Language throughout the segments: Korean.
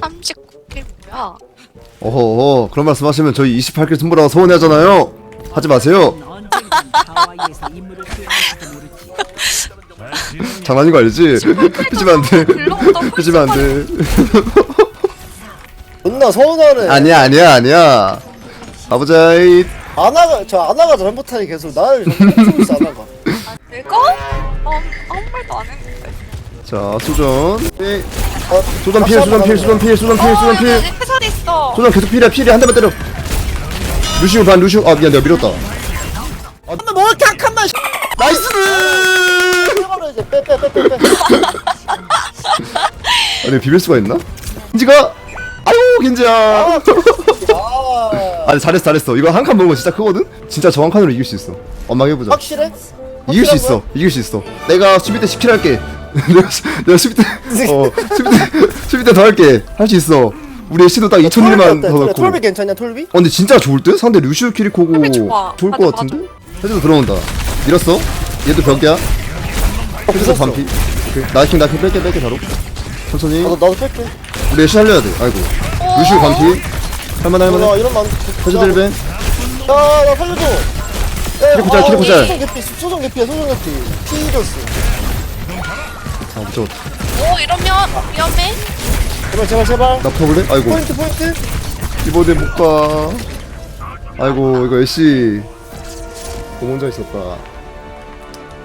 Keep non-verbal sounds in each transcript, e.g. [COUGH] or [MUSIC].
39킬 뭐야? 어허 그런 말씀 하시면 저희 28킬 승부라고 서운해하잖아요 하지 마세요. [LAUGHS] 장난인 거 알지? 삐지면 안돼 블록도 삐지면 안 돼 존나 서운하네. 아니야 아니야 아니야 가보자이 아나가 저 아나가 잘못하니 계속 나를 좀 있어 아나가. 내가? 난 아무 말도 안 했는데. 자 수전. 네. 어, 수전 필 수전 필 수전 필 수전 필 수전 필. 여기 해설 있어. 수전 계속 필이야 필이야. 한 대만 때려. 루시우 반 루시우. 아 미안 내가 밀었다. 한번 뭐 이렇게 악한만. 나이스! 해봐라 이제. 빼빼빼빼 빼. [LAUGHS] 아니 비빌 수가 있나? 겐지가? 아유 겐지야. 아. [LAUGHS] 아니 잘했어 잘했어. 이거 한 칸 먹은 거 진짜 크거든? 진짜 저 한 칸으로 이길 수 있어. 엄마 해보자. 확실해? 이길 수 있어. 이길 수 있어. 내가 수비 때 10킬 할게 [LAUGHS] 내가, 수- 내가 수비 때 어 [LAUGHS] 수비 때 수비 때 더 할게 할 수 있어 우리 애쉬도 딱 2001만 더 넣고 어 톨비 괜찮냐 톨비? 근데 진짜 좋을 듯? 상대 루시우 키리코고 톨비 좋아. 좋을 맞아, 것 같은데? 헤드도 들어온다 밀었어 얘도 벽이야 헤드도 밀었어. 반피. 나이킹 나이킹 뺄게 뺄게 바로 천천히 나도 나도 뺄게. 우리 애쉬 살려야 돼 아이고 루시우 반피 할만해 나 할만해 이런 만. 헤드 딜벤 야나 살려줘. 키리코 짤, 키리코 짤. 소정 개피 소정 개피야 소정 개피. 티저스. 아 무서워 오 이러면 위험해. 제발 제발 제발. 나 퍼볼래? 아이고 포인트 포인트. 이번에 못가 아이고 이거 애쉬 너무 혼자 있었다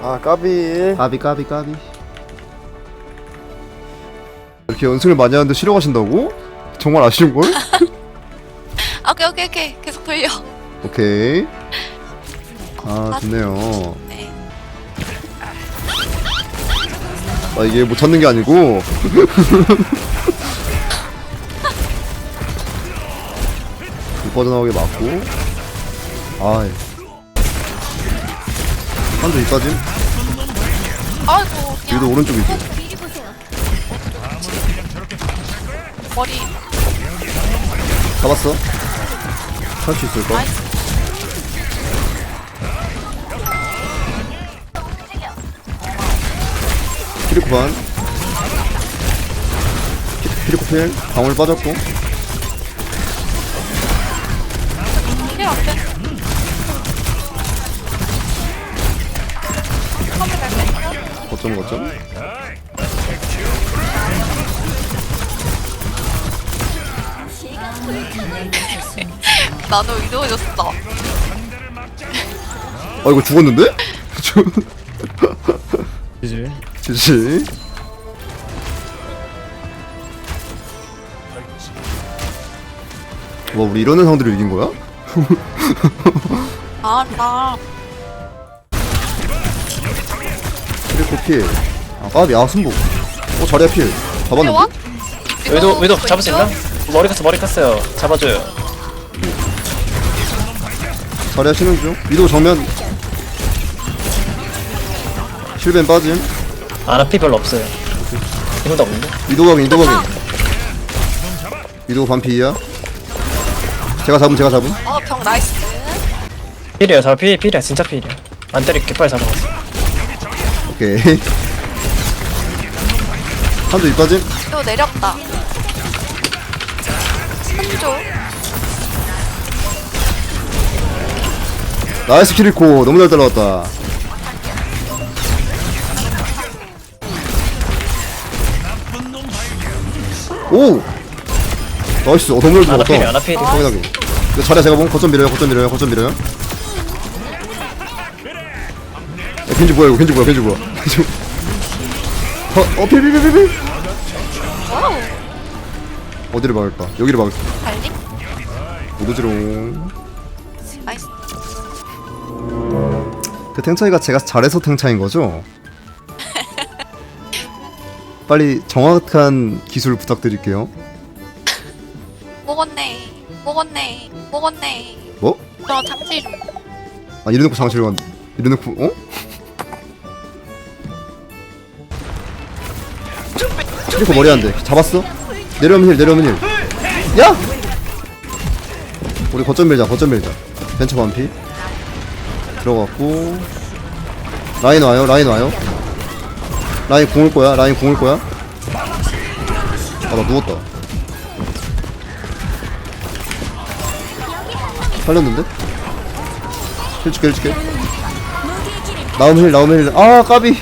아 까비. 까비 까비 까비 이렇게 연습을 많이 하는데 쉬러 가신다고? 정말 아쉬운걸? 아, [LAUGHS] 오케이 오케이 오케이 계속 돌려. 오케이 아 좋네요 아 이게 못 찾는 게 아니고. [LAUGHS] 못 빠져나오게 맞고. 아이. 한조 이까지 아이고 그냥 오른쪽이지. 머리. 잡았어. 할 수 있을까? 나이스. 피리코 반 피- 피리코 필 방울 빠졌고. 거점 거점 나도 이도해줬어. 아 이거 죽었는데? [LAUGHS] 이제 그치 와 우리 이러는 상대를 이긴 거야? 아 나. 피리코 필 아 까비 아 승부 어 자리야 필? 잡았는데? 외도 외도 잡을 수 있나? 머리 컸어 머리 컸어요 잡아줘요 자리야 치는 중 위도 정면 실벤 빠짐 아나 피 별로 없어요. 이거도 없는데? 위도 각인 위도 반피야 제가 잡음 제가 잡음. 어 병 나이스. 필이에요. 다 필, 필이야 진짜 필이야 안 때릴게 빨리 잡아갔어 오케이. 한조 이 빠짐? 또 내렸다. 한조. 나이스 키리코 너무 잘 따라왔다 오 나이스 어 너무 잘 아나 들어갔다 필이야 아나 필이 확인하게 이거 자리야 제가 보면 거점 밀어요 거점 밀어요 거점 밀어요 야, 겐지 뭐야 이거 겐지 뭐야 겐지 뭐야 겐지 [LAUGHS] 어, 어, 와우. 어디를 막을까? 여기를 막을까? 달림? 오도지롱 나이스. 그 탱차이가 제가 잘해서 탱차인 거죠? 빨리 정확한 기술 부탁드릴게요. 먹었네. 먹었네. 먹었네. 뭐? 저 장치 좀. 아 이래놓고 장치를 간. 이래놓고 어? 이렇게 머리 안 돼. 잡았어? 내려오면 힐, 내려오면 힐. 야! 우리 거점 밀자, 거점 밀자. 벤처 반피. 들어갔고. 라인 와요, 라인 와요. 라인 공을 거야 라인 공을 거야? 아나 누웠다. 살렸는데? 힐줄게 힐줄게. 나움 힐 나움 힐아 까비!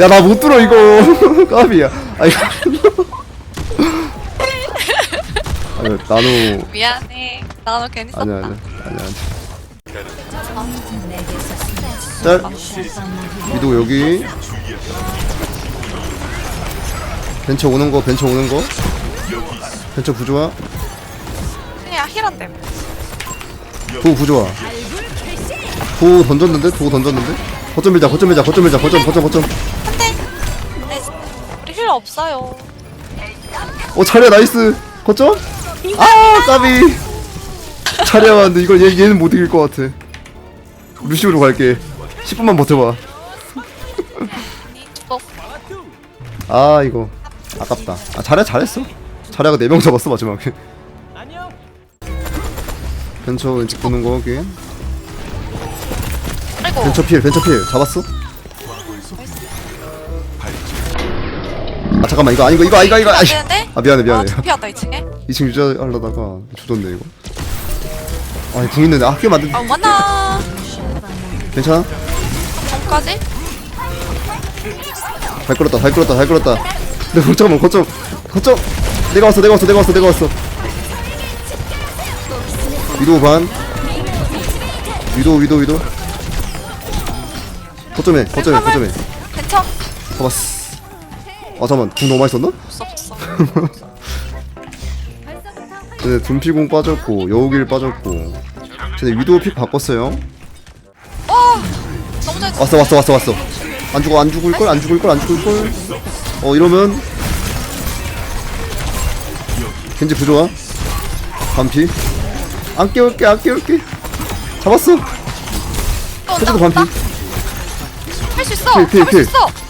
야 나 못 들어 이거. [LAUGHS] 까비야. 아 이 니 나노. [LAUGHS] 미안해. 나도 괜히 썼다. 아니야 아니야 아니야 아니야. 짤 위도 여기. 벤처 오는 거 벤처 오는 거. 벤처 부조화 그냥 힐한데. 도 부조화 도 던졌는데? 도 던졌는데? 거점 밀자 거점 밀자 거점 밀자 거점 거점 거점. 네, 우리 힐 없어요. 어 차례 나이스. 거점 아 까비. 차례 왔는데 이거 얘, 얘는 못 이길 것 같아. 루시우로 갈게. 10분만 버텨봐. 너 [LAUGHS] 아 이거. 아깝다. 아 잘해 잘했어. 잘해가 4명 잡았어 마지막에. 벤처 왼쪽 도는 거 확인 아이고. 벤처 필 벤처 필. 잡았어 잠깐만 이거 아니고 이거 이거 이거 안 아이씨. 되는데? 아 미안해 아, 미안해 두피였다 2층에. 2층 유지하려다가 조졌네 이거 아니 궁 있는데 아끼면 안돼 아, 만나. 괜찮아? 전까지? 잘 끌었다 잘 끌었다 잘 끌었다 근데 잠깐만 거점 거점 내가 왔어 내가 왔어 내가 왔어 내가 왔어 위도 반 위도 위도 위도 거점에 거점에 거점에 괜찮? 잡았어 아 잠깐만 궁 너무 많이 썼나? 없어 없어. 네 빠졌고 여우길 빠졌고 쟤네 위도 픽 바꿨어요 너무 잘. 왔어 왔어 왔어 왔어 안 죽어 안 죽을 걸 안 죽을 걸 안 죽을 걸 어 이러면 겐지 부조화 반피 안 깨울게 안 깨울게 잡았어 헤드도 반피 할 수 있어. 킬, 킬, 잡을 수 킬. 있어.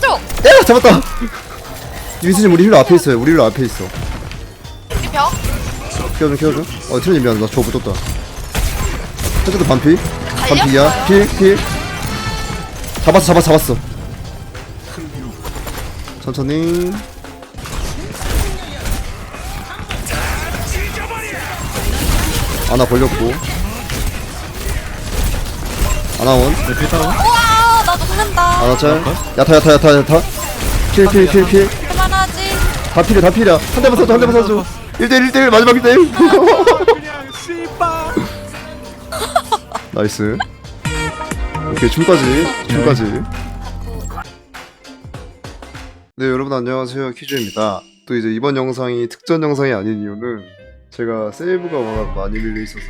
잡아줘. 야 잡았다. 유수님 우리 힐러 앞에 있어요. 우리 힐러 앞에 있어. 우리 벽. 키워줘 키워줘. 어 트레님 미안. 나저 붙었다. 헤드도 반피. 반피야 필 필. 잡았어 잡았어 잡았어. 천천히. 아나 걸렸고. 아나원. 우와 나 녹는다. 아나 짤 야타 야타 야타 야타. 필필필필. 그만하지. 다 필이야 다 필이야. 한 대만 써줘 한 대만 써줘. 1대1 1대1 마지막 1대1 [LAUGHS] 나이스. 오케이 춤까지 춤까지. 네 여러분 안녕하세요. 퀴즈입니다. 또 이제 이번 영상이 특전 영상이 아닌 이유는 제가 세이브가 워낙 많이 밀려 있어서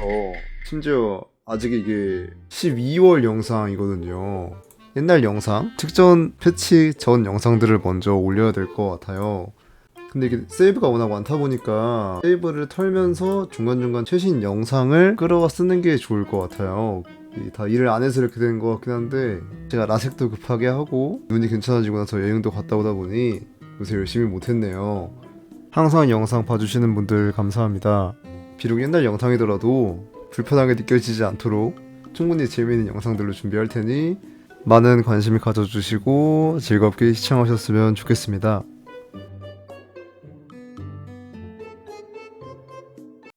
심지어 아직 이게 12월 영상이거든요 옛날 영상 특전 패치 전 영상들을 먼저 올려야 될 것 같아요 근데 이게 세이브가 워낙 많다 보니까 세이브를 털면서 중간중간 최신 영상을 끌어와 쓰는 게 좋을 것 같아요. 이다 일을 안 해서 이렇게 된것 같긴 한데 제가 라섹도 급하게 하고 눈이 괜찮아지고 나서 여행도 갔다 오다 보니 요새 열심히 못했네요. 항상 영상 봐주시는 분들 감사합니다. 비록 옛날 영상이더라도 불편하게 느껴지지 않도록 충분히 재미있는 영상들로 준비할 테니 많은 관심 가져주시고 즐겁게 시청하셨으면 좋겠습니다.